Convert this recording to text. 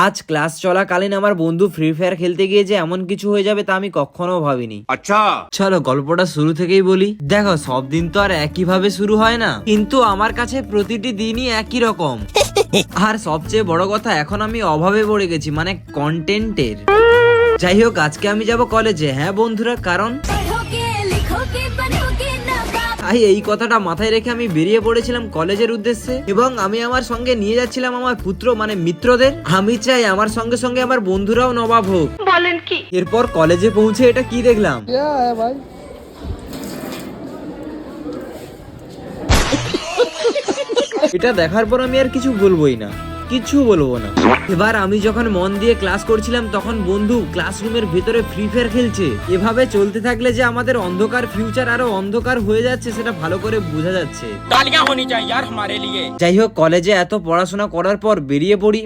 আজ ক্লাস চলাকালীন আমার বন্ধু ফ্রি ফায়ার খেলতে গিয়ে যে এমন কিছু হয়ে যাবে তা আমি কখনো ভাবিনি। আচ্ছা। চলো গল্পটা শুরু থেকেই বলি। দেখো সব দিন তো আর একইভাবে শুরু হয় না। কিন্তু আমার কাছে প্রতিটি দিনই একই রকম। আর সবচেয়ে বড় কথা এখন আমি অভাবে পড়ে গেছি মানে কন্টেন্টের যাই হোক আজকে আমি যাব কলেজে হ্যাঁ বন্ধুরা কারণ তাই এই কথাটা মাথায় রেখে আমি বেরিয়ে পড়েছিলাম কলেজের উদ্দেশ্যে এবং আমি আমার সঙ্গে নিয়ে যাচ্ছিলাম আমার পুত্র মানে মিত্রদের। আমি চাই আমার সঙ্গে সঙ্গে আমার বন্ধুরাও নবাব হোক। বলেন কি? এরপর কলেজে পৌঁছে এটা কি দেখলাম? এটা দেখার পর আমি আর কিছু বলবোই না। কিছু বলব না। এবার আমি যখন মন দিয়ে ক্লাস করছিলাম তখন বন্ধু ক্লাসরুমের ভেতরে ফ্রি ফায়ার খেলছে। এভাবে চলতে থাকলে যে আমাদের অন্ধকার ফিউচার আরও অন্ধকার হয়ে যাচ্ছে সেটা ভালো করে বোঝা যাচ্ছে। যাই হোক কলেজে এত পড়াশোনা করার পর বেরিয়ে পড়ি।